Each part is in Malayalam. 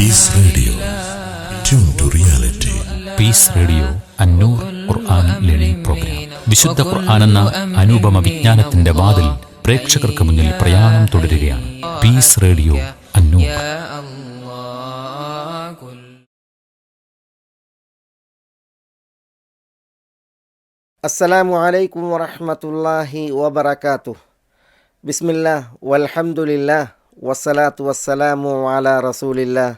Peace radio tune reality peace radio Annur Quran learning program വിശുദ്ധ ഖുർആൻ എന്ന അനുപമ വിജ്ഞാനത്തിന്റെ വാതിൽ പ്രേക്ഷകർക്ക് മുന്നിൽ പ്രയാണം തുടരുകയാണ്. Peace radio Annur. അസ്സലാമു അലൈക്കും വറഹമത്തല്ലാഹി വബർക്കാത്തു ബിസ്മില്ല വൽഹമുല്ല വസ്സലാത്തു വസ്സലാമു അലാ റസൂലില്ലാ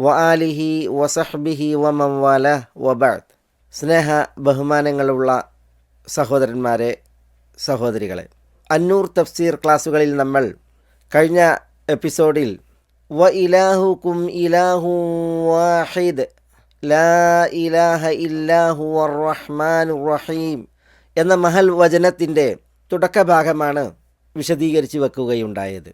വ ആലിഹി വസഹ്ബിഹി വമൻ വലഹ് വബഅദ്. സ്നേഹ ബഹുമാനങ്ങളുള്ള സഹോദരന്മാരെ സഹോദരികളെ അന്നൂർ തഫ്സീർ ക്ലാസ്സുകളിൽ നമ്മൾ കഴിഞ്ഞ എപ്പിസോഡിൽ വ ഇലാഹുക്കും ഇലാഹു വാഹിദ് ലാ ഇലാഹ ഇല്ലാഹു റഹ്മാൻ റഹീം എന്ന മഹൽ വചനത്തിന്റെ തുടക്കഭാഗമാണ് വിശദീകരിച്ച് വെക്കുകയുണ്ടായത്.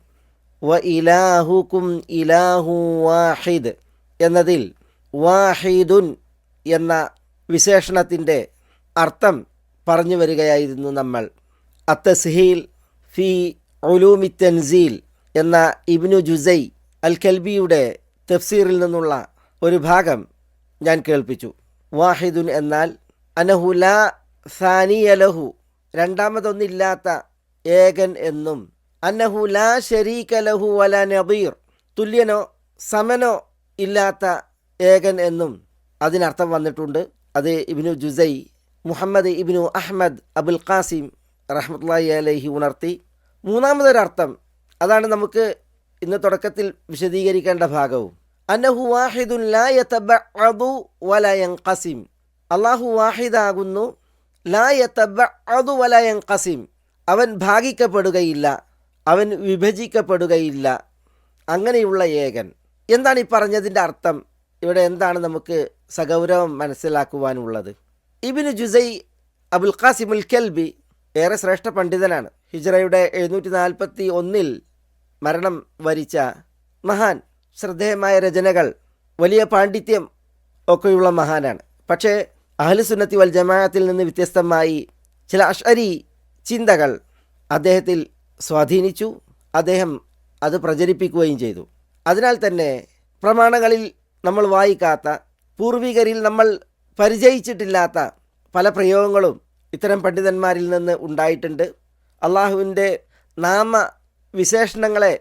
വ ഇലാഹുക്കും ഇലാഹു വാഹിദ് എന്നതിൽ വാഹിദുൻ എന്ന വിശേഷണത്തിന്റെ അർത്ഥം പറഞ്ഞു വരികയായിരുന്നു നമ്മൾ. അത്തസ്ഹീൽ ഫി ഒലൂമി തൻസീൽ എന്ന ഇബ്നു ജുസൈ അൽ കൽബിയുടെ തഫ്സീറിൽ നിന്നുള്ള ഒരു ഭാഗം ഞാൻ കേൾപ്പിച്ചു. വാഹിദുൻ എന്നാൽ അനഹുല സാനിയലഹു രണ്ടാമതൊന്നില്ലാത്ത ഏകൻ എന്നും അന്നഹു ലാ ഷരീക ലഹു വല നബീർ തുല്യനോ സമനോ ഇല്ലാത്ത ഏകൻ എന്നും അതിനർത്ഥം വന്നിട്ടുണ്ട്. അത് Ibnu Juzay Muhammad Ibnu Ahmad Abul Qasim റഹ്മത്തുള്ളാഹി അലഹി ഉണർത്തി. മൂന്നാമതൊരർത്ഥം അതാണ് നമുക്ക് ഇന്ന് തുടക്കത്തിൽ വിശദീകരിക്കേണ്ട ഭാഗവും. അന്നഹു വാഹിദുൻ ലാ യതബഅദു വല യൻഖസിം. അല്ലാഹു വാഹിദാകുന്നു ലാ യതബഅദു വല യൻഖസിം. അവൻ ഭാഗിക്കപ്പെടുകയില്ല അവൻ വിഭജിക്കപ്പെടുകയില്ല. അങ്ങനെയുള്ള ഏകൻ. എന്താണ് ഈ പറഞ്ഞതിന്റെ അർത്ഥം? ഇവിടെ എന്താണ് നമുക്ക് സഗൗരവം മനസ്സിലാക്കുവാനുള്ളത്? ഇബിന് ജുസൈ അബുൽ ഖാസിമുൽ കെൽബി ഏറെ ശ്രേഷ്ഠ പണ്ഡിതനാണ്. ഹിജ്റയുടെ എഴുന്നൂറ്റി നാൽപ്പത്തി ഒന്നിൽ മരണം വരിച്ച മഹാൻ ശ്രദ്ധേയമായ രചനകൾ വലിയ പാണ്ഡിത്യം ഒക്കെയുള്ള മഹാനാണ്. പക്ഷേ അഹ്ലുസുന്നത്തി വൽ ജമാഅത്തിൽ നിന്ന് വ്യത്യസ്തമായി ചില അഷ്അരി ചിന്തകൾ അദ്ദേഹത്തിൽ സ്വാധീനിച്ചു. അദ്ദേഹം അത് പ്രചരിപ്പിക്കുകയും ചെയ്തു. അതിനാൽ തന്നെ പ്രമാണങ്ങളിൽ നമ്മൾ വായിക്കാത്ത പൂർവികരിൽ നമ്മൾ പരിചയിച്ചിട്ടില്ലാത്ത പല പ്രയോഗങ്ങളും ഇത്തരം പണ്ഡിതന്മാരിൽ നിന്ന് ഉണ്ടായിട്ടുണ്ട്. അള്ളാഹുവിന്റെ നാമ വിശേഷണങ്ങളെ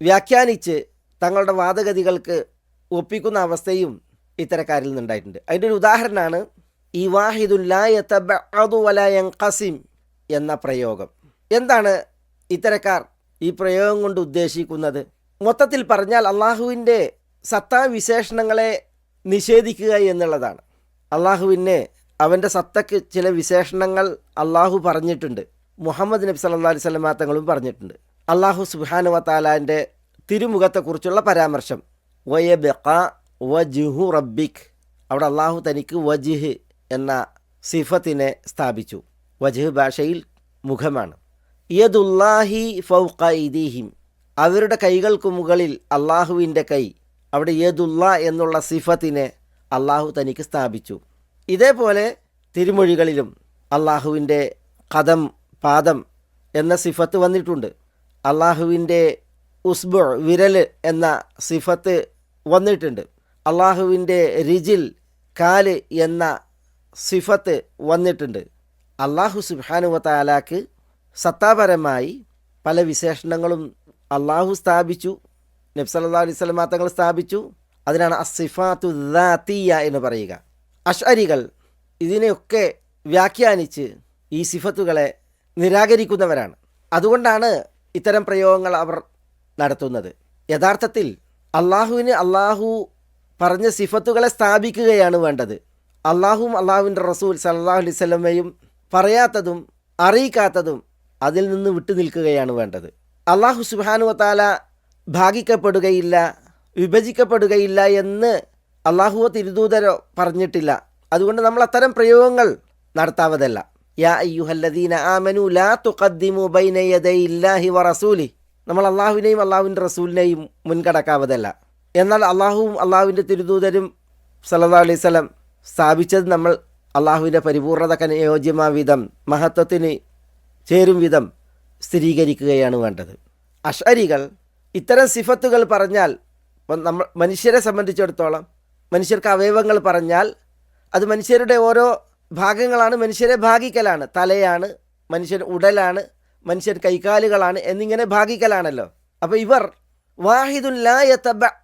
വ്യാഖ്യാനിച്ച് തങ്ങളുടെ വാദഗതികൾക്ക് ഒപ്പിക്കുന്ന അവസ്ഥയും ഇത്തരക്കാരിൽ നിന്നുണ്ടായിട്ടുണ്ട് അതിന്റെ ഒരു ഉദാഹരണമാണ് ഈ വാഹിദുല്ലായ ഖസിം എന്ന പ്രയോഗം. എന്താണ് ഇത്തരക്കാർ ഈ പ്രയോഗം കൊണ്ട് ഉദ്ദേശിക്കുന്നത്? മൊത്തത്തിൽ പറഞ്ഞാൽ അള്ളാഹുവിന്റെ സത്താവിശേഷണങ്ങളെ നിഷേധിക്കുക എന്നുള്ളതാണ്. അള്ളാഹുവിനെ അവന്റെ സത്തക്ക് ചില വിശേഷണങ്ങൾ അള്ളാഹു പറഞ്ഞിട്ടുണ്ട്. മുഹമ്മദ് നബി സല്ലാ അലൈഹി സ്വലമാ തങ്ങളും പറഞ്ഞിട്ടുണ്ട്. അള്ളാഹു സുബാന വത്താലാന്റെ തിരുമുഖത്തെക്കുറിച്ചുള്ള പരാമർശം. വയബിഖ വജുഹു റബ്ബിക്. അവിടെ അള്ളാഹു തനിക്ക് വജിഹ് എന്ന സിഫത്തിനെ സ്ഥാപിച്ചു. വജിഹ് ഭാഷയിൽ മുഖമാണ്. യദുല്ലാഹി ഫൗഖ അവരുടെ കൈകൾക്ക് മുകളിൽ അള്ളാഹുവിന്റെ കൈ അവിടെ ഏതുള്ള എന്നുള്ള സിഫത്തിനെ അള്ളാഹു തനിക്ക് സ്ഥാപിച്ചു. ഇതേപോലെ തിരുമൊഴികളിലും അള്ളാഹുവിന്റെ കഥം പാദം എന്ന സിഫത്ത് വന്നിട്ടുണ്ട്. അള്ളാഹുവിന്റെ ഉസ്ബു വിരൽ എന്ന സിഫത്ത് വന്നിട്ടുണ്ട്. അള്ളാഹുവിന്റെ റിജിൽ കാൽ എന്ന സിഫത്ത് വന്നിട്ടുണ്ട്. അള്ളാഹു സുബാനുവത്താലാക്ക് സത്താപരമായി പല വിശേഷണങ്ങളും അള്ളാഹു സ്ഥാപിച്ചു നബ്സല്ലാ അലൈഹി സ്വലമ തങ്ങൾ സ്ഥാപിച്ചു. അതിനാണ് അസിഫാത്തു ദാത്തിയ എന്ന് പറയുക. അഷ്അരികൾ ഇതിനെയൊക്കെ വ്യാഖ്യാനിച്ച് ഈ സിഫത്തുകളെ നിരാകരിക്കുന്നവരാണ്. അതുകൊണ്ടാണ് ഇത്തരം പ്രയോഗങ്ങൾ അവർ നടത്തുന്നത്. യഥാർത്ഥത്തിൽ അള്ളാഹുവിന് അള്ളാഹു പറഞ്ഞ സിഫത്തുകളെ സ്ഥാപിക്കുകയാണ് വേണ്ടത്. അള്ളാഹുവും അള്ളാഹുവിന്റെ റസൂൽ സല്ലാഹു അലൈഹി സ്വലമയും പറയാത്തതും അറിയിക്കാത്തതും അതിൽ നിന്ന് വിട്ടു നിൽക്കുകയാണ് വേണ്ടത്. അള്ളാഹു സുബാനു വത്താല ഭാഗിക്കപ്പെടുകയില്ല വിഭജിക്കപ്പെടുകയില്ല എന്ന് അള്ളാഹുവ തിരുദൂതരോ പറഞ്ഞിട്ടില്ല. അതുകൊണ്ട് നമ്മൾ അത്തരം പ്രയോഗങ്ങൾ നടത്താവതല്ല. യാ അയ്യുഹല്ലദീന ആമനു ലാ തുഖദ്ദിമു ബൈന യദൈല്ലാഹി നമ്മൾ അള്ളാഹുവിനെയും അള്ളാഹുവിന്റെ റസൂലിനെയും മുൻകടക്കാവതല്ല എന്നാൽ അള്ളാഹുവും അള്ളാഹുവിന്റെ തിരുദൂതരും സല്ലാ അലൈഹി സ്വലം സ്ഥാപിച്ചത് നമ്മൾ അള്ളാഹുവിന്റെ പരിപൂർണതക്ക് അനുയോജ്യമാ വിധം മഹത്വത്തിന് ചേരും വിധം സ്ഥിരീകരിക്കുകയാണ് വേണ്ടത്. അഷരികൾ ഇത്തരം സിഫത്തുകൾ പറഞ്ഞാൽ നമ്മൾ മനുഷ്യരെ സംബന്ധിച്ചിടത്തോളം മനുഷ്യർക്ക് അവയവങ്ങൾ പറഞ്ഞാൽ അത് മനുഷ്യരുടെ ഓരോ ഭാഗങ്ങളാണ്. മനുഷ്യരെ ഭാഗിക്കലാണ്. തലയാണ് മനുഷ്യൻ ഉടലാണ് മനുഷ്യൻ കൈകാലുകളാണ് എന്നിങ്ങനെ ഭാഗിക്കലാണല്ലോ. അപ്പോൾ ഇവർ വാഹിദുല്ലായ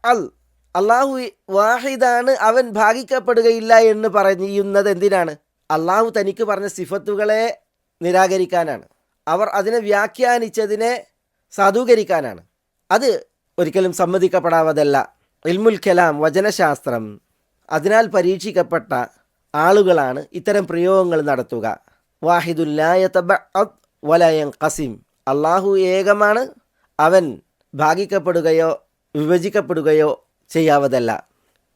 അൽ അള്ളാഹു വാഹിദാണ് അവൻ ഭാഗിക്കപ്പെടുകയില്ല എന്ന് പറയുന്നത് എന്തിനാണ്? അള്ളാഹു തനിക്ക് പറഞ്ഞ സിഫത്തുകളെ നിരാകരിക്കാനാണ്. അവർ അതിനെ വ്യാഖ്യാനിച്ചതിനെ സാധൂകരിക്കാനാണ്. അത് ഒരിക്കലും സമ്മതിക്കപ്പെടാവതല്ല. ഇൽമുൽ കലാം വചനശാസ്ത്രം അതിനാൽ പരീക്ഷിക്കപ്പെട്ട ആളുകളാണ് ഇത്തരം പ്രയോഗങ്ങൾ നടത്തുക. വാഹിദുല്ലായ കസിം അള്ളാഹു ഏകമാണ്. അവൻ ഭാഗിക്കപ്പെടുകയോ വിഭജിക്കപ്പെടുകയോ ചെയ്യാവതല്ല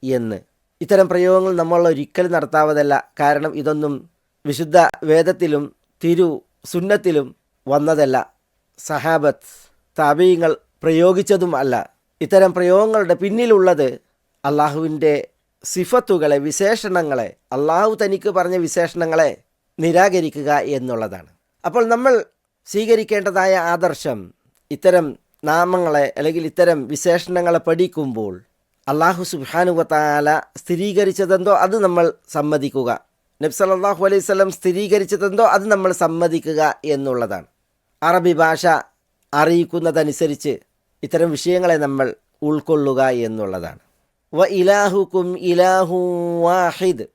എന്ന്. ഇത്തരം പ്രയോഗങ്ങൾ നമ്മൾ ഒരിക്കലും നടത്താവതല്ല. കാരണം ഇതൊന്നും വിശുദ്ധ വേദത്തിലും തിരു സുന്നത്തിലും വന്നതല്ല. സഹാബത്ത് താപീയങ്ങൾ പ്രയോഗിച്ചതും അല്ല. ഇത്തരം പ്രയോഗങ്ങളുടെ പിന്നിലുള്ളത് അള്ളാഹുവിന്റെ സിഫത്തുകളെ വിശേഷണങ്ങളെ അള്ളാഹു തനിക്ക് പറഞ്ഞ വിശേഷണങ്ങളെ നിരാകരിക്കുക എന്നുള്ളതാണ്. അപ്പോൾ നമ്മൾ സ്വീകരിക്കേണ്ടതായ ആദർശം ഇത്തരം നാമങ്ങളെ അല്ലെങ്കിൽ ഇത്തരം വിശേഷണങ്ങളെ പഠിക്കുമ്പോൾ അള്ളാഹു സുബാനുവത്താല സ്ഥിരീകരിച്ചതെന്തോ അത് നമ്മൾ സമ്മതിക്കുക. നബ് സല്ലാഹു അലൈഹി സ്വലം സ്ഥിരീകരിച്ചതെന്തോ അത് നമ്മൾ സമ്മതിക്കുക എന്നുള്ളതാണ്. അറബി ഭാഷ അറിയിക്കുന്നതനുസരിച്ച് ഇത്തരം വിഷയങ്ങളെ നമ്മൾ ഉൾക്കൊള്ളുക എന്നുള്ളതാണ്. വ ഇലാഹുക്കും ഇലാഹു വാഹിദ്.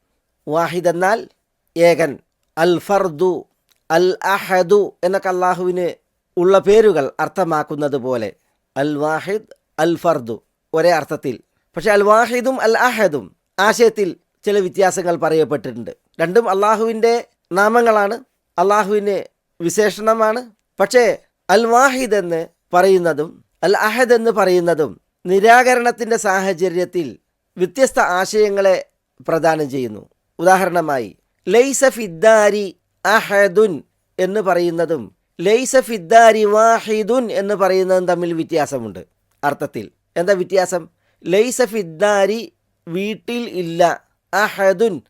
വാഹിദ് എന്നാൽ ഏകൻ. അൽ ഫർദു അൽ അഹദു എന്നൊക്കെ അള്ളാഹുവിന് ഉള്ള പേരുകൾ അർത്ഥമാക്കുന്നത് പോലെ. അൽ വാഹിദ് അൽ ഫർദു ഒരേ അർത്ഥത്തിൽ. പക്ഷേ അൽ വാഹിദും അൽ അഹദും ആശയത്തിൽ ചില വ്യത്യാസങ്ങൾ പറയപ്പെട്ടിട്ടുണ്ട്. രണ്ടും അള്ളാഹുവിന്റെ നാമങ്ങളാണ്. അള്ളാഹുവിന്റെ വിശേഷണമാണ്. പക്ഷേ അൽ വാഹിദ് എന്ന് പറയുന്നതും അൽ അഹദ് എന്ന് പറയുന്നതും നിരാകരണത്തിന്റെ സാഹചര്യത്തിൽ വ്യത്യസ്ത ആശയങ്ങളെ പ്രദാനം ചെയ്യുന്നു. ഉദാഹരണമായി ലൈസ ഫിദ്ദാരി അഹദുൻ എന്ന് പറയുന്നതും ലൈസ ഫിദ്ദാരി വാഹിദുൻ എന്ന് പറയുന്നതും തമ്മിൽ വ്യത്യാസമുണ്ട്. അർത്ഥത്തിൽ എന്താ വ്യത്യാസം? ലൈസ ഫിദ്ദാരി വീട്ടിൽ ഇല്ല അഹദുൻ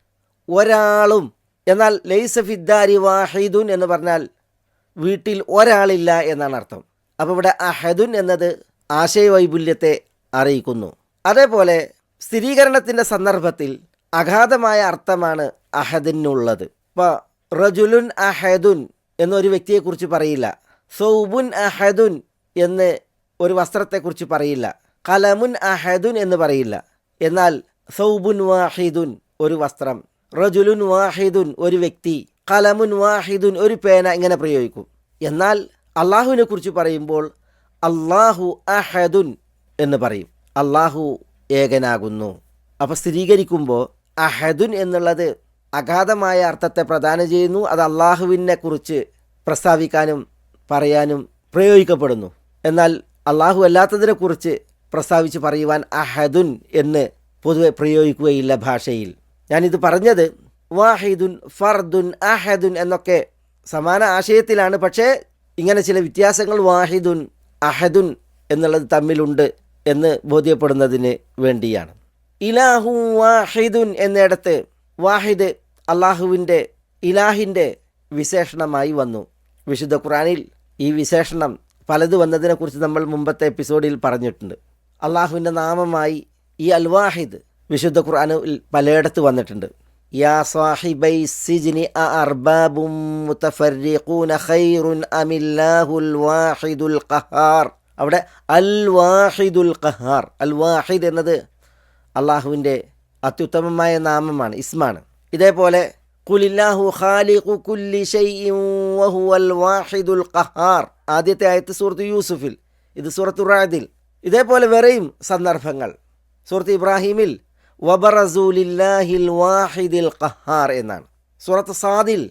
ഒരാളും എന്നാൽ ലൈസ ഫിദ്ദാരി വാഹിദുൻ എന്ന് പറഞ്ഞാൽ വീട്ടിൽ ഒരാളില്ല എന്നാണ് അർത്ഥം. അപ്പോൾ ഇവിടെ അഹദുൻ എന്നത് ആശയവൈപുല്യത്തെ അറിയിക്കുന്നു. അതേപോലെ സ്ഥിരീകരണത്തിന്റെ സന്ദർഭത്തിൽ അഗാധമായ അർത്ഥമാണ് അഹദിനുള്ളത്. ഇപ്പോൾ റജുലുൻ അഹദുൻ എന്നൊരു വ്യക്തിയെക്കുറിച്ച് പറയില്ല. സൗബുൻ അഹദുൻ എന്ന് ഒരു വസ്ത്രത്തെക്കുറിച്ച് പറയില്ല. കലമുൻ അഹദുൻ എന്ന് പറയില്ല. എന്നാൽ സൗബുൻ വാഹിദുൻ ഒരു വസ്ത്രം. റജുലുൻ വാഹിദുൻ ഒരു വ്യക്തി കലമുൻ വാഹിദുൻ ഒരു പേന ഇങ്ങനെ പ്രയോഗിക്കും. എന്നാൽ അള്ളാഹുവിനെ കുറിച്ച് പറയുമ്പോൾ അള്ളാഹു അഹദുൻ എന്ന് പറയും. അള്ളാഹു ഏകനാകുന്നു. അപ്പോൾ സ്ഥിരീകരിക്കുമ്പോൾ അഹദുൻ എന്നുള്ളത് അഗാധമായ അർത്ഥത്തെ പ്രദാനം ചെയ്യുന്നു. അത് അള്ളാഹുവിനെ കുറിച്ച് പ്രസ്താവിക്കാനും പറയാനും പ്രയോഗിക്കപ്പെടുന്നു. എന്നാൽ അള്ളാഹു അല്ലാത്തതിനെക്കുറിച്ച് പ്രസ്താവിച്ച് പറയുവാൻ അഹദുൻ എന്ന് പൊതുവെ പ്രയോഗിക്കുകയില്ല ഭാഷയിൽ. ഞാനിത് പറഞ്ഞത് വാഹിദുൻ ഫർദുൻ അഹദുൻ എന്നൊക്കെ സമാന ആശയത്തിലാണ്. പക്ഷേ ഇങ്ങനെ ചില വ്യത്യാസങ്ങൾ വാഹിദുൻ അഹദുൻ എന്നുള്ളത് തമ്മിലുണ്ട് എന്ന് ബോധ്യപ്പെടുന്നതിന് വേണ്ടിയാണ്. ഇലാഹു വാഹിദുൻ എന്നിടത്ത് വാഹിദ് അള്ളാഹുവിന്റെ ഇലാഹിന്റെ വിശേഷണമായി വന്നു. വിശുദ്ധ ഖുറാനിൽ ഈ വിശേഷണം പലത് വന്നതിനെക്കുറിച്ച് നമ്മൾ മുമ്പത്തെ എപ്പിസോഡിൽ പറഞ്ഞിട്ടുണ്ട്. അള്ളാഹുവിന്റെ നാമമായി ഈ അൽ വാഹിദ് വിശുദ്ധ ഖുർആനിൽ പലയിടത്ത് വന്നിട്ടുണ്ട്. യാ സിജിനി അർബാബും അമില്ലാഹുൽ വാഹിദുൽ ഖഹാർ. അവിടെ അൽ വാഹിദുൽ ഖഹാർ. അൽ വാഹിദ് എന്നത് അള്ളാഹുവിന്റെ അത്യുത്തമമായ നാമമാണ് ഇസ്മാണ്. ഇതേപോലെ ഖാലിഖു വാഹിദുൽ ഖഹാർ. ആദ്യത്തെ ആയത്ത് സൂറത്ത് യൂസുഫിൽ. ഇത് സൂറത്തു റാദിൽ. ഇതേപോലെ വേറെയും സന്ദർഭങ്ങൾ. സൂറത്ത് ഇബ്രാഹിമിൽ വബറസൂലില്ലാഹിൽ വാഹിദിൽ ഖഹാർ എന്നാണ്. സൂറത്ത് സാദിൽ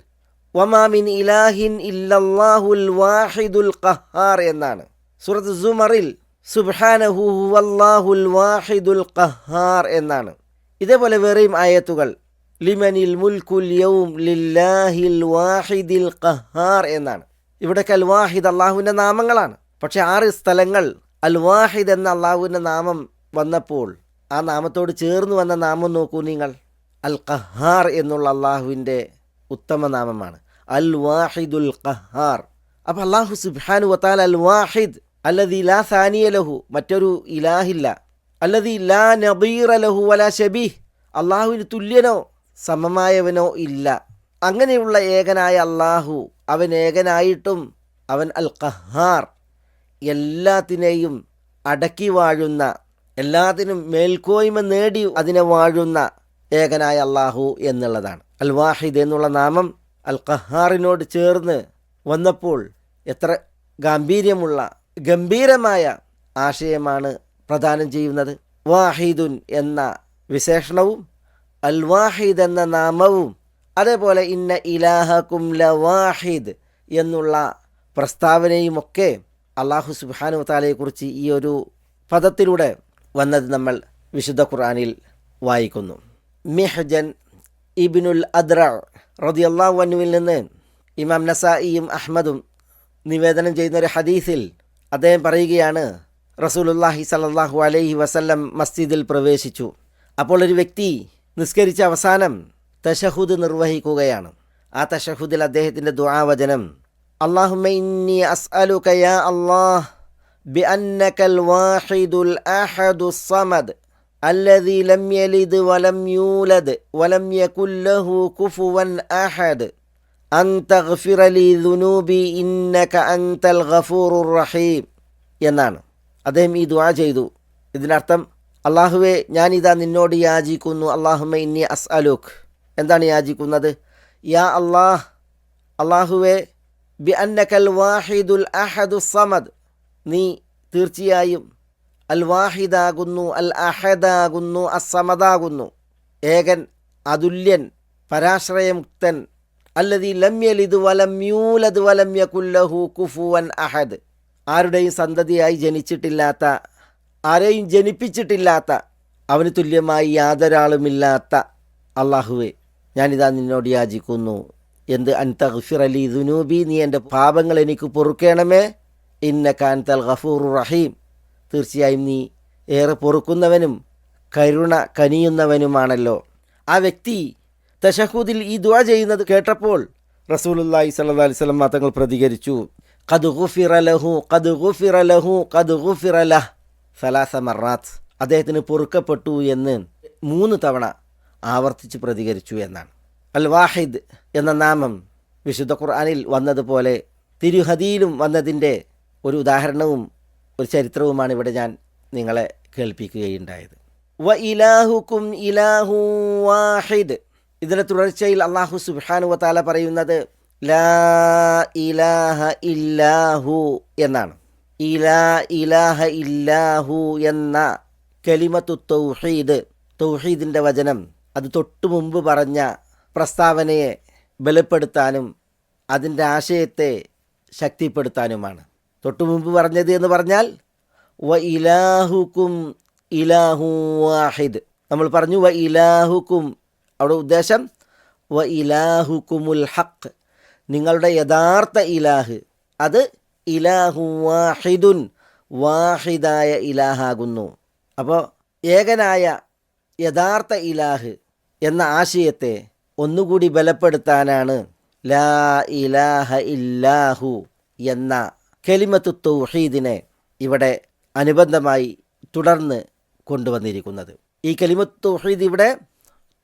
വമാമിൻ ഇലാഹിൻ ഇല്ലല്ലാഹുൽ വാഹിദുൽ ഖഹാർ എന്നാണ്. സൂറത്ത് സുമറിൽ സുബ്ഹാനഹു വല്ലാഹുൽ വാഹിദുൽ ഖഹാർ എന്നാണ്. ഇതേപോലെ വേറെയും ആയത്തുകൾ ലിമനിൽ മുൽക്കുൽ യൗം ലില്ലാഹിൽ വാഹിദിൽ ഖഹാർ എന്നാണ്. ഇവിടേക്ക് വാഹിദ് അള്ളാഹുവിന്റെ നാമങ്ങളാണ്. പക്ഷെ ആറ് സ്ഥലങ്ങൾ അൽ വാഹിദ് എന്ന അള്ളാഹുവിന്റെ നാമം വന്നപ്പോൾ ആ നാമത്തോട് ചേർന്ന് വന്ന നാമം നോക്കൂ നിങ്ങൾ. അൽ ഖഹാർ എന്നുള്ള അള്ളാഹുവിന്റെ ഉത്തമ നാമമാണ്. അൽ വാഹിദുൽ ഖഹാർ. അപ്പോൾ അള്ളാഹു സുബാനു വത്താൽ അൽ വാഹിദ് അല്ലതി ലാ സാനിയ ലഹു മറ്റൊരു ഇലാഹില്ല. അല്ലതി ലാ നബീർ ലഹു വല ഷബീഹ് അള്ളാഹുവിന് തുല്യനോ സമമായവനോ ഇല്ല. അങ്ങനെയുള്ള ഏകനായ അള്ളാഹു അവൻ ഏകനായിട്ടും അവൻ അൽ ഖഹാർ എല്ലാത്തിനെയും അടക്കി വാഴുന്ന എല്ലാത്തിനും മേൽക്കോയ്മ നേടി അതിനെ വാഴുന്ന ഏകനായ അള്ളാഹു എന്നുള്ളതാണ്. അൽ വാഹിദ് എന്നുള്ള നാമം അൽ ഖഹാറിനോട് ചേർന്ന് വന്നപ്പോൾ എത്ര ഗാംഭീര്യമുള്ള ഗംഭീരമായ ആശയമാണ് പ്രദാനം ചെയ്യുന്നത്. വാഹിദുൻ എന്ന വിശേഷണവും അൽ വാഹിദ് എന്ന നാമവും അതേപോലെ ഇന്ന ഇലാഹക്കും ല വാഹിദ് എന്നുള്ള പ്രസ്താവനയുമൊക്കെ അള്ളാഹു സുബാനു താലയെക്കുറിച്ച് ഈ ഒരു പദത്തിലൂടെ വന്നത് നമ്മൾ വിശുദ്ധ ഖുർആനിൽ വായിക്കുന്നു. മെഹജൻ ഇബിനുൽ അദ്ര റതിയല്ലാഹു വന്നുവിൽ നിന്ന് ഇമാം നസായിയും അഹ്മദും നിവേദനം ചെയ്യുന്ന ഒരു ഹദീസിൽ അദ്ദേഹം പറയുകയാണ് റസൂലുല്ലാഹി സലല്ലാഹു അലൈഹി വസല്ലം മസ്ജിദിൽ പ്രവേശിച്ചു. അപ്പോൾ ഒരു വ്യക്തി നിസ്കരിച്ച അവസാനം തഷഹുദ് നിർവഹിക്കുകയാണ്. ആ തഷഹുദിൽ അദ്ദേഹത്തിന്റെ ദുആവചനം അള്ളാഹുമ്മ ഇന്നി അസ്അലുക യാ അല്ലാഹ് بأنك الواحد الأحد الصمد الذي لم يلد ولم يولد ولم يكن له كفوا أحد أن تغفر لي ذنوبي إنك أنت الغفور الرحيم എന്നാണ് അദ്ദേഹം ഈ ദുആ ചെയ്തു ഇതിനർത്ഥം അള്ളാഹുവെ ഞാനിതാ നിന്നോട് യാചിക്കുന്നു അള്ളാഹുമ ഇന്നി അസ് അലൂഖ് എന്താണ് യാചിക്കുന്നത് യാ അള്ളാഹ് അള്ളാഹുവെ ബി അന്നക്കൽ വാഹിദുൽ അഹദു സമദ് നീ തീർച്ചയായും അൽ വാഹിദാകുന്നു അൽ അഹദാകുന്നു അസമദാകുന്നു ഏകൻ അതുല്യൻ പരാശ്രയമുക്തൻ. അല്ലതി ലമ്യലിത് വലം യൂലത് വലം യകുല്ലഹു കുഫുവൻ അഹദ്. ആരുടെയും സന്തതിയായി ജനിച്ചിട്ടില്ലാത്ത ആരെയും ജനിപ്പിച്ചിട്ടില്ലാത്ത അവന് തുല്യമായി യാതൊരാളുമില്ലാത്ത അള്ളാഹുവെ ഞാനിതാ നിന്നോട് യാചിക്കുന്നു. എന്ത് അൻതഗ്ഫിർ അലി ദുനൂബി നീ എന്റെ പാപങ്ങൾ എനിക്ക് പൊറുക്കണമേ? ഇന്ന കാൻതൽ ഗഫൂർ റഹീം. തീർച്ചയായും നീ ഏറെ പൊറുക്കുന്നവനും കരുണ കനിയുന്നവനുമാണല്ലോ. ആ വ്യക്തി തഷഹൂദിൽ ഈ ദുവാ ചെയ്യുന്നത് കേട്ടപ്പോൾ റസൂലുല്ലായി സല്ലാ അലൈഹി വസല്ലം തങ്ങൾ പ്രതികരിച്ചു. ഖദ് ഗുഫിറ ലഹു ഖദ് ഗുഫിറ ലഹ് സലാസ മറാത്ത്. അദ്ദേഹത്തിന് പൊറുക്കപ്പെട്ടു എന്ന് മൂന്ന് തവണ ആവർത്തിച്ച് പ്രതികരിച്ചു എന്നാണ്. അൽ വാഹിദ് എന്ന നാമം വിശുദ്ധ ഖുർആാനിൽ വന്നതുപോലെ തിരുഹദിയിലും വന്നതിന്റെ ഒരു ഉദാഹരണവും ഒരു ചരിത്രവുമാണ് ഇവിടെ ഞാൻ നിങ്ങളെ കേൾപ്പിക്കുകയുണ്ടായത്. വ ഇലാഹുക്കും ഇലാഹു വാഹിദ്. ഇതിന്റെ തുടർച്ചയിൽ അള്ളാഹു സുബാനു വതാല പറയുന്നത് ലാ ഇലാഹ ഇല്ലാഹു എന്നാണ്. ഇലാ ഇലാഹ ഇല്ലാഹു എന്ന കലിമത്തു തൗഹീദ് തൗഹീദിന്റെ വചനം അത് തൊട്ടു മുമ്പ് പറഞ്ഞ പ്രസ്താവനയെ ബലപ്പെടുത്താനും അതിന്റെ ആശയത്തെ ശക്തിപ്പെടുത്താനുമാണ്. തൊട്ടു മുമ്പ് പറഞ്ഞത് എന്ന് പറഞ്ഞാൽ വ ഇലാഹുക്കും ഇലാഹു വാഹിദ്. നമ്മൾ പറഞ്ഞു വ ഇലാഹുക്കും. അവിടെ ഉദ്ദേശം വ ഇലാഹുക്കുമുൽ ഹക്ക് നിങ്ങളുടെ യഥാർത്ഥ ഇലാഹ് അത് ഇലാഹു വാഹിദുൻ വാഹിദായ ഇലാഹാകുന്നു. അപ്പോൾ ഏകനായ യഥാർത്ഥ ഇലാഹ് എന്ന ആശയത്തെ ഒന്നുകൂടി ബലപ്പെടുത്താനാണ് ലാ ഇലാഹ ഇല്ലാഹു എന്ന കെലിമത്തു തൗഹീദിനെ ഇവിടെ അനുബന്ധമായി തുടർന്ന് കൊണ്ടുവന്നിരിക്കുന്നത്. ഈ കലിമത്ത് തൗഹീദ് ഇവിടെ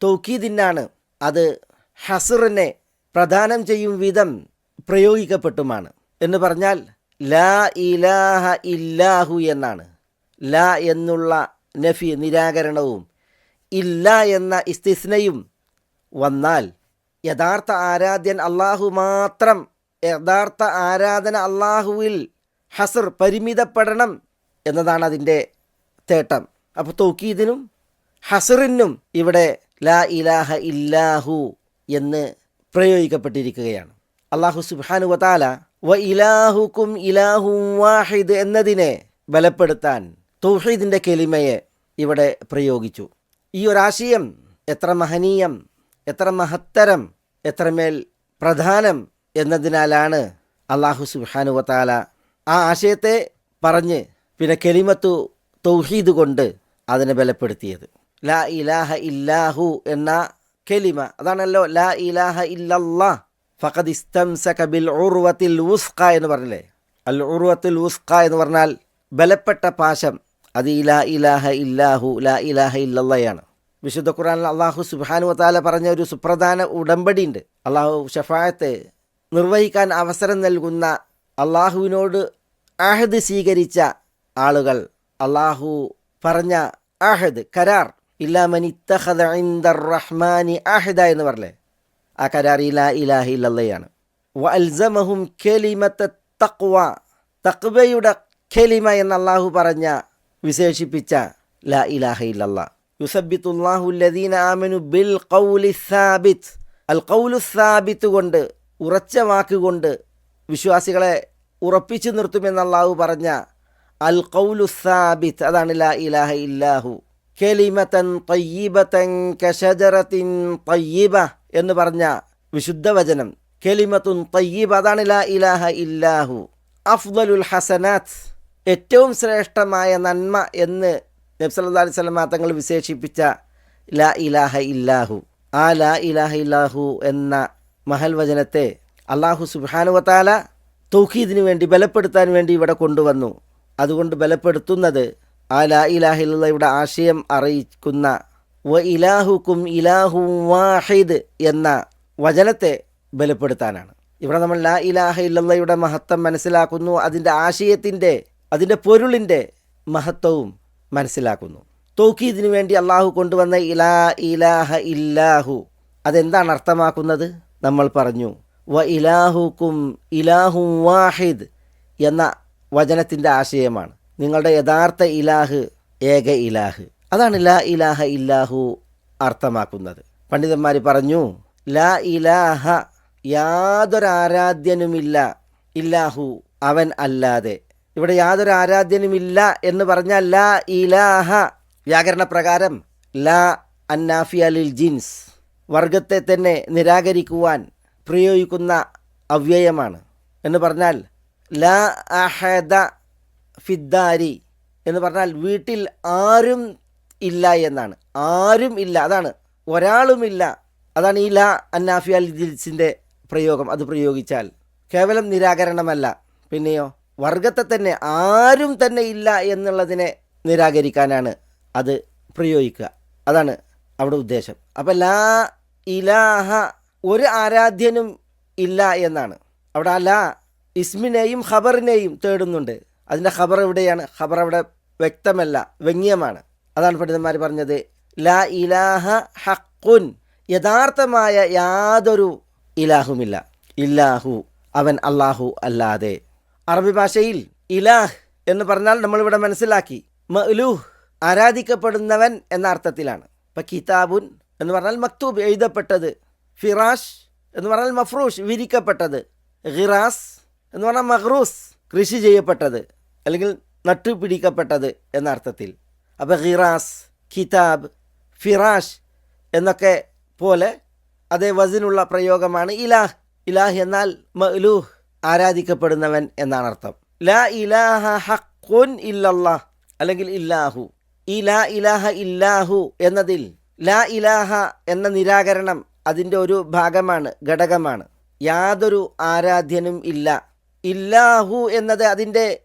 തൗക്കീദിനാണ്. അത് ഹസറിനെ പ്രദാനം ചെയ്യും വിധം പ്രയോഗിക്കപ്പെട്ടുമാണ്. എന്ന് പറഞ്ഞാൽ ലാ ഇലാഹ ഇല്ലാഹു എന്നാണ്. ലാ എന്നുള്ള നഫി നിരാകരണവും ഇല്ല എന്ന ഇസ്തിസ്നയും വന്നാൽ യഥാർത്ഥ ആരാധ്യൻ അള്ളാഹു മാത്രം യഥാർത്ഥ ആരാധന അള്ളാഹുവിൽ ഹസർ പരിമിതപ്പെടണം എന്നതാണ് അതിന്റെ തേട്ടം. അപ്പോൾ തൗക്കീദിനും ഹസറിനും ഇവിടെ ലാ ഇലാഹ ഇല്ലാഹു എന്ന് പ്രയോഗിക്കപ്പെട്ടിരിക്കുകയാണ്. അള്ളാഹു സുബാനു വതാല വ ഇലാഹുക്കും ഇലാഹു വാഹിദ് എന്നതിനെ ബലപ്പെടുത്താൻ തൗഹീദിന്റെ കെലിമയെ ഇവിടെ പ്രയോഗിച്ചു. ഈ ഒരാശയം എത്ര മഹനീയം എത്ര മഹത്തരം എത്രമേൽ പ്രധാനം എന്നതിനാലാണ് അള്ളാഹു സുബാനുവത്താല ആ ആശയത്തെ പറഞ്ഞ് പിന്നെ കെലിമത്തു തൗഹീദ് കൊണ്ട് അതിനെ ബലപ്പെടുത്തിയത്. ലാ ഇലാഹ ഇല്ലാഹു എന്ന കെലിമ അതാണല്ലോ ലാ ഇലാഹ ഇല്ലല്ലാ ഫഖദ് ഇസ്തംസക ബിൽ ഉർവത്തിൽ ഉസ്ക എന്ന് പറഞ്ഞില്ലേ? അൽ ഉർവത്തിൽ ഉസ്ക എന്ന് പറഞ്ഞാൽ ബലപ്പെട്ട പാശം അത് ഇലാ ഇലാഹ ഇല്ലാഹു ലാ ഇലാഹ ഇല്ലല്ലയാണ്. വിശുദ്ധ ഖുർആനിൽ അള്ളാഹു സുബാനു വത്താല പറഞ്ഞ ഒരു സുപ്രധാന ഉടമ്പടിയുണ്ട് അള്ളാഹു ഷഫായത്ത് നിർവഹിക്കാൻ അവസരം നൽകുന്ന അള്ളാഹുവിനോട് അഹദ് സ്വീകരിച്ച ആളുകൾ. അള്ളാഹു പറഞ്ഞ അഹദ് കരാർ. ഇല്ലാമനി റഹ്മാനി ആഹിദ എന്ന് പറഞ്ഞേ ആ കരാർ ഇലാ ഇലാഹ വ അൽസമഹും തക്വയുടെ ഖലിമ എന്ന് അള്ളാഹു പറഞ്ഞ വിശേഷിപ്പിച്ച ലാ ഇലാഹ ഇല്ലല്ല. യുസബിത്തുല്ലാഹു ആമനു ബിൽ ഖൗലി സാബിത്ത്. അൽ ഖൗലു സാബിത്ത് കൊണ്ട് ഉറച്ച വാക്കുകൊണ്ട് വിശ്വാസികളെ ഉറപ്പിച്ചു നിർത്തുമെന്ന് അള്ളാഹു പറഞ്ഞ അൽ കൗലു സാബിത്ത് അതാണ് ലാ ഇലാഹ ഇല്ലാഹു. കെലിമത്തൻ തയ്യീബത്തൻ കഷജറത്തിൻ തയ്യീബ എന്ന് പറഞ്ഞ വിശുദ്ധ വചനം. കെലിമത്തുൻ തയ്യീബ അതാണ് ലാ ഇലാഹ ഇല്ലാഹു. അഫ്ദലുൽ ഹസനാത്ത് ഏറ്റവും ശ്രേഷ്ഠമായ നന്മ എന്ന് നബ്സല്ലാ അലൈഹി തങ്ങൾ വിശേഷിപ്പിച്ച ലാ ഇലാഹ ഇല്ലാഹു. ആ ലാ ഇലാഹ ഇല്ലാഹു എന്ന മഹൽ വചനത്തെ അള്ളാഹു സുബാനുവത്താല തൗഹീദിന് വേണ്ടി ബലപ്പെടുത്താൻ വേണ്ടി ഇവിടെ കൊണ്ടുവന്നു. അതുകൊണ്ട് ബലപ്പെടുത്തുന്നത് ആ ലാ ഇലാഹിലുള്ളയുടെ ആശയം അറിയിക്കുന്ന വ ഇലാഹുക്കും ഇലാഹു വാഹിദ് എന്ന വചനത്തെ ബലപ്പെടുത്താനാണ്. ഇവിടെ നമ്മൾ ലാ ഇലാഹ ഇല്ലയുടെ മഹത്വം മനസ്സിലാക്കുന്നു. അതിന്റെ ആശയത്തിന്റെ അതിന്റെ പൊരുളിന്റെ മഹത്വവും മനസ്സിലാക്കുന്നു. തൗക്കീദിനു വേണ്ടി അള്ളാഹു കൊണ്ടുവന്ന ഇലാ ഇലാഹ ഇല്ലാഹു അതെന്താണ് അർത്ഥമാക്കുന്നത്? നമ്മൾ പറഞ്ഞു. വ ഇലാഹുക്കും ഇലാഹു വാഹിദ് എന്ന വചനത്തിന്റെ ആശയമാണ്. നിങ്ങളുടെ യഥാർത്ഥ ഇലാഹ് ഏക ഇലാഹ്. അതാണ് ലാ ഇലാഹ ഇല്ലാഹു അർത്ഥമാക്കുന്നത്. പണ്ഡിതന്മാർ പറഞ്ഞു ലാ ഇലാഹ യാതൊരു ആരാധ്യനുമില്ല ഇല്ലാഹു അവൻ അല്ലാതെ. ഇവിടെ യാതൊരു ആരാധ്യനുമില്ല എന്ന് പറഞ്ഞാൽ ലാ ഇലാഹ വ്യാകരണ പ്രകാരം ലാ അന്നാഫി അലിൽ ജിൻസ്. വർഗത്തെ തന്നെ നിരാകരിക്കുവാൻ പ്രയോഗിക്കുന്ന അവ്യയമാണ്. എന്ന് പറഞ്ഞാൽ ലാ അഹദ ഫിദ്ദാരി എന്ന് പറഞ്ഞാൽ വീട്ടിൽ ആരും ഇല്ല എന്നാണ്. ആരും ഇല്ല അതാണ്. ഒരാളുമില്ല. അതാണ് ഈ ലാ അന്നാഫി അൽ ജിൻസിന്റെ പ്രയോഗം. അത് പ്രയോഗിച്ചാൽ കേവലം നിരാകരണമല്ല. പിന്നെയോ വർഗത്തെ തന്നെ ആരും തന്നെ ഇല്ല എന്നുള്ളതിനെ നിരാകരിക്കാനാണ് അത് പ്രയോഗിക്കുക. അതാണ് അവിടെ ഉദ്ദേശം. അപ്പോൾ ലാ ഇലാഹ ഒരു ആരാധ്യനും ഇല്ല എന്നാണ്. അവിടെ അല്ല ഇസ്മിനെയും ഖബറിനെയും തേടുന്നുണ്ട്. അതിന്റെ ഖബർ എവിടെയാണ്? ഖബർ അവിടെ വ്യക്തമല്ല വ്യംഗ്യമാണ്. അതാണ് പണ്ഡിതന്മാർ പറഞ്ഞത്. ലാ ഇലാഹ ഹക്കുൻ യഥാർത്ഥമായ യാതൊരു ഇലാഹുമില്ല. ഇല്ലാഹു അവൻ അള്ളാഹു അല്ലാതെ. അറബി ഭാഷയിൽ ഇലാഹ് എന്ന് പറഞ്ഞാൽ നമ്മളിവിടെ മനസ്സിലാക്കി. മഅ്ലൂഹ് ആരാധിക്കപ്പെടുന്നവൻ എന്ന അർത്ഥത്തിലാണ്. ഇപ്പം കിതാബുൻ എന്ന് പറഞ്ഞാൽ മക്തൂബ് എഴുതപ്പെട്ടത്. ഫിറാഷ് എന്ന് പറഞ്ഞാൽ മഫ്രൂഷ് വിരിക്കപ്പെട്ടത്. ഖിറാസ് എന്ന് പറഞ്ഞാൽ മഹ്റൂസ് കൃഷി ചെയ്യപ്പെട്ടത്. അല്ലെങ്കിൽ നട്ടുപിടിക്കപ്പെട്ടത് എന്ന അർത്ഥത്തിൽ. അപ്പോൾ ഖിറാസ് കിതാബ് ഫിറാഷ് എന്നൊക്കെ പോലെ അതേ വസിനുള്ള പ്രയോഗമാണ് ഇലാഹ്. ഇലാഹ് എന്നാൽ മലൂഹ് ആരാധിക്കപ്പെടുന്നവൻ എന്നാണ് അർത്ഥം. ലാ ഇലാഹ ഹക്കുൻ ഇല്ലല്ലാഹ് അല്ലെങ്കിൽ ഇല്ലാഹു. ഈ ലാ ഇലാഹ ഇല്ലാഹു എന്നതിൽ ലാ ഇലാഹ എന്ന നിരാകരണം അതിന്റെ ഒരു ഭാഗമാണ് ഘടകമാണ്. യാതൊരു ആരാധ്യനും ഇല്ല. ഇല്ലാഹു എന്നത് അതിന്റെ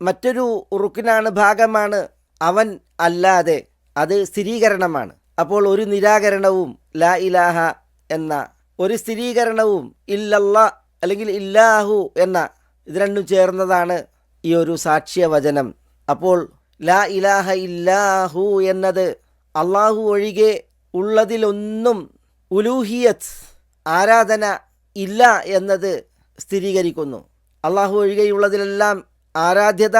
മറ്റൊരു ഉറുക്കിനാണ് ഭാഗമാണ്. അവൻ അല്ലാതെ അത് സ്ഥിരീകരണമാണ്. അപ്പോൾ ഒരു നിരാകരണവും ലാ ഇലാഹ എന്ന ഒരു സ്ഥിരീകരണവും ഇല്ലല്ല അല്ലെങ്കിൽ ഇല്ലാഹു എന്ന ഇത് രണ്ടും ചേർന്നതാണ് ഈ ഒരു സാക്ഷ്യവചനം. അപ്പോൾ ലാ ഇലാഹ ഇല്ലാഹു എന്നത് അള്ളാഹു ഒഴികെ ഉള്ളതിലൊന്നും ഉലൂഹിയത്ത് ആരാധന ഇല്ല എന്നത് സ്ഥിരീകരിക്കുന്നു അള്ളാഹു ഒഴികെയുള്ളതിലെല്ലാം ആരാധ്യത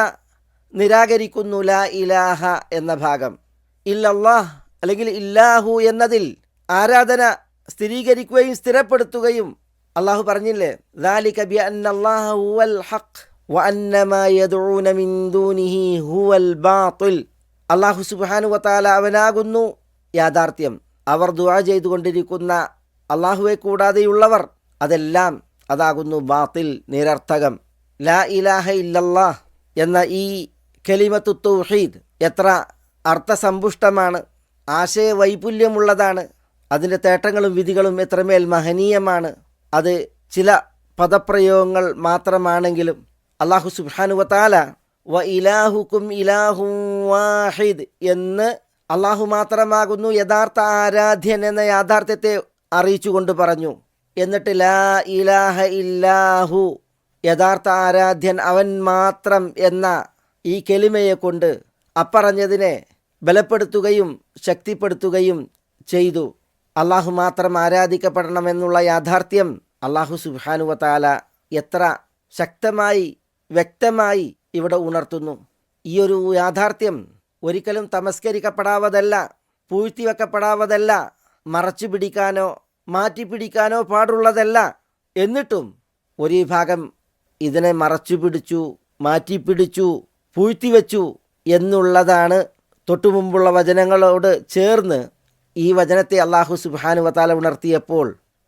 നിരാകരിക്കുന്നു ലാ ഇലാഹ എന്ന ഭാഗം ഇല്ലല്ലാഹ് അല്ലെങ്കിൽ ഇല്ലാഹു എന്നതിൽ ആരാധന സ്ഥിരീകരിക്കുകയും സ്ഥിരപ്പെടുത്തുകയും അള്ളാഹു പറഞ്ഞില്ലേ ذَلِكَ بِأَنَّ اللَّهَ هُوَ الْحَقُّ وَأَنَّ مَا يَدْعُونَ مِن دُونِهِ هُوَ الْبَاطِلُ അള്ളാഹു സുബ്ഹാനഹു വതആല അവനാകുന്നു. യാഥാർത്ഥ്യം അവർ ദുവാ ചെയ്തുകൊണ്ടിരിക്കുന്ന അള്ളാഹുവെ കൂടാതെയുള്ളവർ അതെല്ലാം അതാകുന്നു ബാത്തിൽ നിരർത്ഥകം. ലാ ഇലാഹ ഇല്ലല്ലാ എന്ന ഈ കലിമത്തു തൗഹീദ് എത്ര അർത്ഥസമ്പുഷ്ടമാണ് ആശയവൈപുല്യമുള്ളതാണ് അതിന്റെ തേട്ടങ്ങളും വിധികളും എത്രമേൽ മഹനീയമാണ് അത് ചില പദപ്രയോഗങ്ങൾ മാത്രമാണെങ്കിലും അള്ളാഹു സുബ്ഹാനുവത്താല വ ഇലാഹുക്കും ഇലാഹു വാഹിദ് എന്ന് അള്ളാഹു മാത്രമാകുന്നു യഥാർത്ഥ ആരാധ്യൻ എന്ന യാഥാർത്ഥ്യത്തെ അറിയിച്ചുകൊണ്ട് പറഞ്ഞു. എന്നിട്ട് ലാ ഇലാഹ ഇല്ലാഹു യഥാർത്ഥ ആരാധ്യൻ അവൻ മാത്രം എന്ന ഈ കെളിമയെ കൊണ്ട് അപ്പറഞ്ഞതിനെ ബലപ്പെടുത്തുകയും ശക്തിപ്പെടുത്തുകയും ചെയ്തു. അള്ളാഹു മാത്രം ആരാധിക്കപ്പെടണമെന്നുള്ള യാഥാർത്ഥ്യം അള്ളാഹു സുബാനുവത്താല എത്ര ശക്തമായി വ്യക്തമായി ഇവിടെ ഉണർത്തുന്നു. ഈ ഒരു യാഥാർത്ഥ്യം ഒരിക്കലും തമസ്കരിക്കപ്പെടാവതല്ല പൂഴ്ത്തിവെക്കപ്പെടാവതല്ല മറച്ചു പിടിക്കാനോ മാറ്റിപ്പിടിക്കാനോ പാടുള്ളതല്ല. എന്നിട്ടും ഒരു വിഭാഗം ഇതിനെ മറച്ചു പിടിച്ചു മാറ്റിപ്പിടിച്ചു പൂഴ്ത്തിവെച്ചു എന്നുള്ളതാണ് തൊട്ടുമുമ്പുള്ള വചനങ്ങളോട് ചേർന്ന് ഈ വചനത്തെ അള്ളാഹു സുബാനു വത്താല ഉണർത്തിയപ്പോൾ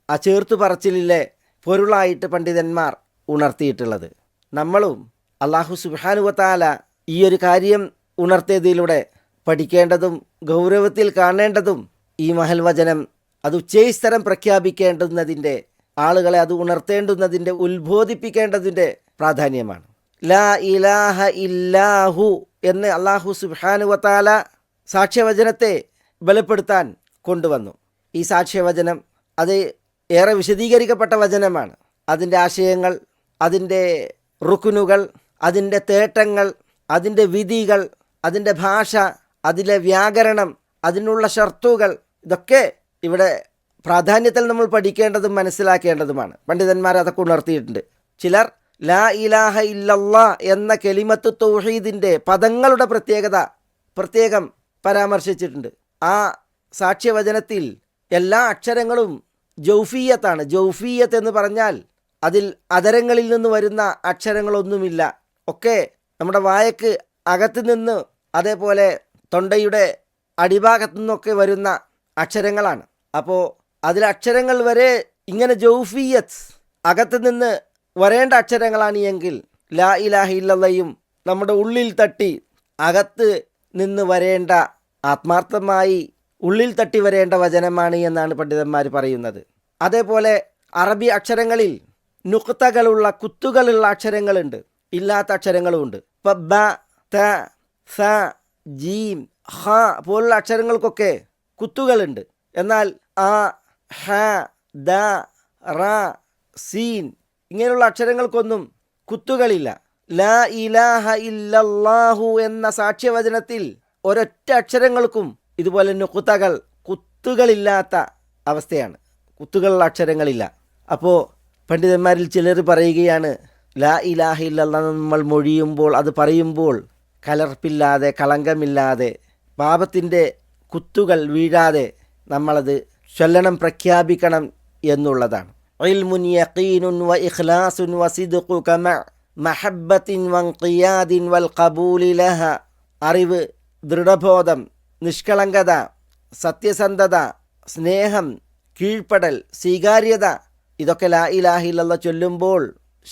ആ ചേർത്തു പറച്ചിലിലെ പൊരുളായിട്ട് പണ്ഡിതന്മാർ ഉണർത്തിയിട്ടുള്ളത്. നമ്മളും അള്ളാഹു സുബാനുവത്താല ഈ ഒരു കാര്യം ഉണർത്തിയതിലൂടെ പഠിക്കേണ്ടതും ഗൗരവത്തിൽ കാണേണ്ടതും ഈ മഹൽ വചനം അത് ഉച്ചൈസ്തരം പ്രഖ്യാപിക്കേണ്ടുന്നതിന്റെ ആളുകളെ അത് ഉണർത്തേണ്ടുന്നതിന്റെ ഉത്ബോധിപ്പിക്കേണ്ടതിന്റെ പ്രാധാന്യമാണ്. ലാ ഇലാഹ ഇല്ലാഹു എന്ന് അള്ളാഹു സുബാനുവത്താല സാക്ഷ്യവചനത്തെ ബലപ്പെടുത്താൻ കൊണ്ടുവന്നു. ഈ സാക്ഷ്യവചനം അത് ഏറെ വിശദീകരിക്കപ്പെട്ട വചനമാണ്. അതിന്റെ ആശയങ്ങൾ അതിന്റെ റുക്കുനുകൾ അതിന്റെ തേട്ടങ്ങൾ അതിന്റെ വിധികൾ അതിന്റെ ഭാഷ അതിലെ വ്യാകരണം അതിനുള്ള ഷർത്തുകൾ ഇതൊക്കെ ഇവിടെ പ്രാധാന്യത്തിൽ നമ്മൾ പഠിക്കേണ്ടതും മനസ്സിലാക്കേണ്ടതുമാണ്. പണ്ഡിതന്മാർ അതൊക്കെ ഉണർത്തിയിട്ടുണ്ട്. ചിലർ ലാ ഇലാഹ ഇല്ലല്ലാ എന്ന കെലിമത്ത് തൗഹീദിന്റെ പദങ്ങളുടെ പ്രത്യേകത പ്രത്യേകം പരാമർശിച്ചിട്ടുണ്ട്. ആ സാക്ഷ്യവചനത്തിൽ എല്ലാ അക്ഷരങ്ങളും ജൗഫീയത്താണ്. ജൗഫീയത്ത് എന്ന് പറഞ്ഞാൽ അതിൽ അതരങ്ങളിൽ നിന്ന് വരുന്ന അക്ഷരങ്ങളൊന്നുമില്ല. ഒക്കെ നമ്മുടെ വായക്ക് അകത്ത് നിന്ന് അതേപോലെ തൊണ്ടയുടെ അടിഭാഗത്തു നിന്നൊക്കെ വരുന്ന അക്ഷരങ്ങളാണ്. അപ്പോൾ അതിലെ അക്ഷരങ്ങൾ വരെ ഇങ്ങനെ ജൗഫിയത്ത് അകത്ത് നിന്ന് വരേണ്ട അക്ഷരങ്ങളാണ് എങ്കിൽ ലാ ഇലാഹ ഇല്ലല്ലയും നമ്മുടെ ഉള്ളിൽ തട്ടി അകത്ത് നിന്ന് വരേണ്ട ആത്മാർത്ഥമായി ഉള്ളിൽ തട്ടി വരേണ്ട വചനമാണ് എന്നാണ് പണ്ഡിതന്മാർ പറയുന്നത്. അതേപോലെ അറബി അക്ഷരങ്ങളിൽ നുക്തകളുള്ള കുത്തുകളുള്ള അക്ഷരങ്ങളുണ്ട്. ഇല്ലാത്ത അക്ഷരങ്ങളുമുണ്ട് ഇപ്പൊ ബ ത സ ജീം ഹ പോലുള്ള അക്ഷരങ്ങൾക്കൊക്കെ കുത്തുകളുണ്ട്. എന്നാൽ ആ ഹ ദ റ സീൻ ഇങ്ങനെയുള്ള അക്ഷരങ്ങൾക്കൊന്നും കുത്തുകളില്ല. ലാ ഇലാഹ ഇല്ലല്ലാഹു എന്ന സാക്ഷ്യവചനത്തിൽ ഒരൊറ്റ അക്ഷരങ്ങൾക്കും ഇതുപോലെ നുക്കുത്തകൾ കുത്തുകളില്ലാത്ത അവസ്ഥയാണ്. കുത്തുകളുള്ള അക്ഷരങ്ങളില്ല. അപ്പോൾ പണ്ഡിതന്മാരിൽ ചിലർ പറയുകയാണ് ലാ ഇലാഹ ഇല്ലല്ലാ എന്ന് നമ്മൾ മൊഴിയുമ്പോൾ അത് പറയുമ്പോൾ കലർപ്പില്ലാതെ കളങ്കമില്ലാതെ പാപത്തിന്റെ കുത്തുകൾ വീഴാതെ നമ്മളത് ചൊല്ലണം പ്രഖ്യാപിക്കണം എന്നുള്ളതാണ്. അറിവ് ദൃഢബോധം നിഷ്കളങ്കത സത്യസന്ധത സ്നേഹം കീഴ്പ്പെടൽ സ്വീകാര്യത ഇതൊക്കെ ലാ ഇലാഹില്ല ചൊല്ലുമ്പോൾ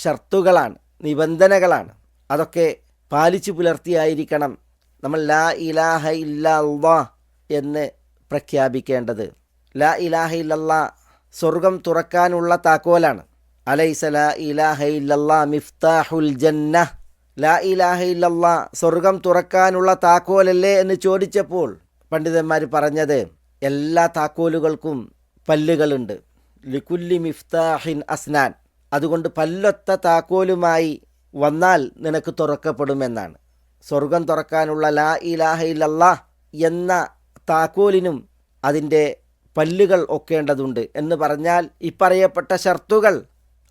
ഷർത്തുകളാണ് നിബന്ധനകളാണ്. അതൊക്കെ പാലിച്ചു പുലർത്തിയായിരിക്കണം നമ്മൾ ലാ ഇലാഹ ഇല്ലാ എന്ന് പ്രഖ്യാപിക്കേണ്ടത്. ലാ ഇലാഹ ഇല്ലല്ലാ സ്വർഗം തുറക്കാനുള്ള താക്കോലാണ്. അലൈസ ലാ ഇലാഹ ഇല്ലല്ലാ മിഫ്താഹുൽ ജന്ന. ലാ ഇലാഹ ഇല്ലല്ലാ സ്വർഗം തുറക്കാനുള്ള താക്കോലല്ലേ എന്ന് ചോദിച്ചപ്പോൾ പണ്ഡിതന്മാർ പറഞ്ഞത് എല്ലാ താക്കോലുകൾക്കും പല്ലുകളുണ്ട്. ലിക്കുല്ലി മിഫ്താഹിൻ അസ്നാൻ. അതുകൊണ്ട് പല്ലൊത്ത താക്കോലുമായി വന്നാൽ നിനക്ക് തുറക്കപ്പെടുമെന്നാണ്. സ്വർഗം തുറക്കാനുള്ള ലാ ഇലാഹ ഇല്ലല്ലാ എന്ന താക്കോലിനും അതിന്റെ പല്ലുകൾ ഒക്കേണ്ടതുണ്ട് എന്ന് പറഞ്ഞാൽ ഇപ്പറയപ്പെട്ട ഷർത്തുകൾ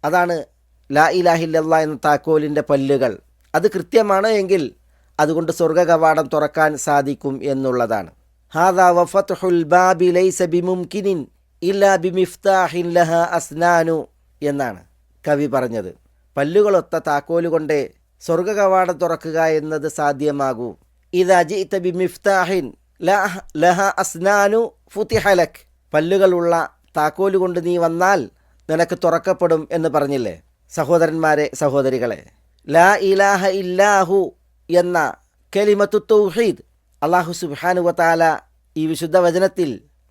അതാണ് ലാ ഇലാഹില്ല എന്ന താക്കോലിന്റെ പല്ലുകൾ. അത് കൃത്യമാണ് എങ്കിൽ അതുകൊണ്ട് സ്വർഗ കവാടം തുറക്കാൻ സാധിക്കും എന്നുള്ളതാണ്. ഹാദാ വഫത്ഹുൽ ബാബി ലൈസ ബിമുംകിനിൻ ഇല്ലാ ബിമിഫ്താഹിൻ ലഹ അസ്നാനു എന്നാണ്. കവി പറഞ്ഞത്. പല്ലുകളൊത്ത താക്കോലുകൊണ്ടേ സ്വർഗ കവാടം തുറക്കുക എന്നത് സാധ്യമാകൂ. ഇത് അജിത്ത് ബിമിഫ്താഹിൻ മിഫ്താഹിൻ ലഹ അസ്നാനു ഫുത്തിഹലക് പല്ലുകളുള്ള താക്കോലുകൊണ്ട് നീ വന്നാൽ നിനക്ക് തുറക്കപ്പെടും എന്ന് പറഞ്ഞില്ലേ? സഹോദരന്മാരെ സഹോദരികളെ. ലാ ഇലാഹ ഇല്ലാഹു എന്ന കലിമത്തു തൗഹീദ് അള്ളാഹു സുബാനുവത്താല ഈ വിശുദ്ധ വചനത്തിൽ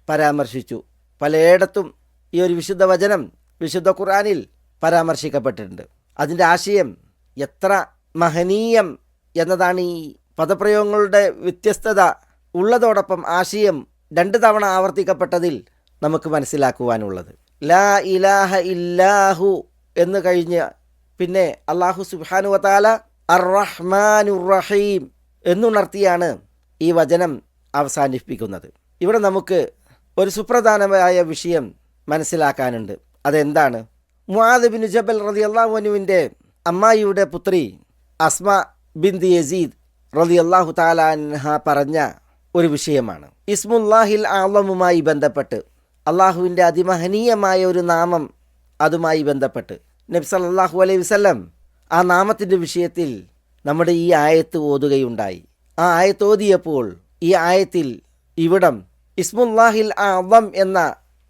പരാമർശിച്ചു. പലയിടത്തും ഈ ഒരു വിശുദ്ധ വചനം വിശുദ്ധ ഖുർആനിൽ പരാമർശിക്കപ്പെട്ടിട്ടുണ്ട്. അതിന്റെ ആശയം എത്ര മഹനീയം എന്നതാണ് ഈ പദപ്രയോഗങ്ങളുടെ വ്യത്യസ്തത ഉള്ളതോടൊപ്പം ആശയം രണ്ട് തവണ ആവർത്തിക്കപ്പെട്ടതിൽ നമുക്ക് മനസ്സിലാക്കുവാനുള്ളത്. ലാ ഇലാഹ ഇല്ലാഹു എന്ന് കഴിഞ്ഞ് പിന്നെ അള്ളാഹു സുബാനു വതാല അറഹ്മാനുറഹീം എന്നുണർത്തിയാണ് ഈ വചനം അവസാനിപ്പിക്കുന്നത്. ഇവിടെ നമുക്ക് ഒരു സുപ്രധാനമായ വിഷയം മനസ്സിലാക്കാനുണ്ട്. അതെന്താണ്? മുആദ് ബിൻ ജബൽ റതി അള്ളാഹുനുവിന്റെ അമ്മായിയുടെ പുത്രി അസ്മ ബിന്ദ് യസീദ് റതി അള്ളാഹു താലാൻഹ പറഞ്ഞ ഒരു വിഷയമാണ്. ഇസ്മുല്ലാഹിൽ ആളമുമായി ബന്ധപ്പെട്ട് അള്ളാഹുവിന്റെ അതിമഹനീയമായ ഒരു നാമം അതുമായി ബന്ധപ്പെട്ട്. നബി സല്ലല്ലാഹു അലൈഹി വസല്ലം ആ നാമത്തിന്റെ വിഷയത്തിൽ നമ്മുടെ ഈ ആയത്ത് ഓതുകയുണ്ടായി. ആ ആയത്ത് ഓതിയപ്പോൾ ഈ ആയത്തിൽ ഇവിടം ഇസ്മുല്ലാഹിൽ ആ അവം എന്ന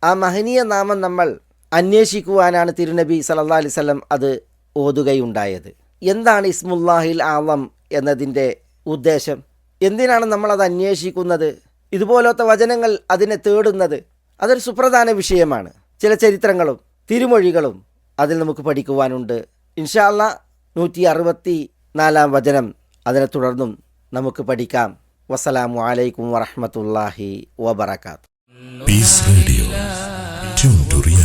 ആ മഹനീയ നാമം നമ്മൾ അന്വേഷിക്കുവാനാണ് തിരുനബി സല്ലല്ലാഹു അലൈഹി വസല്ലം അത് ഓതുകയുണ്ടായത്. എന്താണ് ഇസ്മുല്ലാഹിൽ ആലം എന്നതിന്റെ ഉദ്ദേശം? എന്തിനാണ് നമ്മളത് അന്വേഷിക്കുന്നത്? ഇതുപോലത്തെ വചനങ്ങൾ അതിനെ തേടുന്നത് അതൊരു സുപ്രധാന വിഷയമാണ്. ചില ചരിത്രങ്ങളും തിരുമൊഴികളും അതിൽ നമുക്ക് പഠിക്കുവാനുണ്ട്. ഇൻഷാല്ല നൂറ്റി അറുപത്തി നാലാം വചനം അതിനെ തുടർന്നും നമുക്ക് പഠിക്കാം. വസ്സലാമു അലൈക്കും വറഹമത്തല്ലാഹി വാത്തു റേഡിയോ.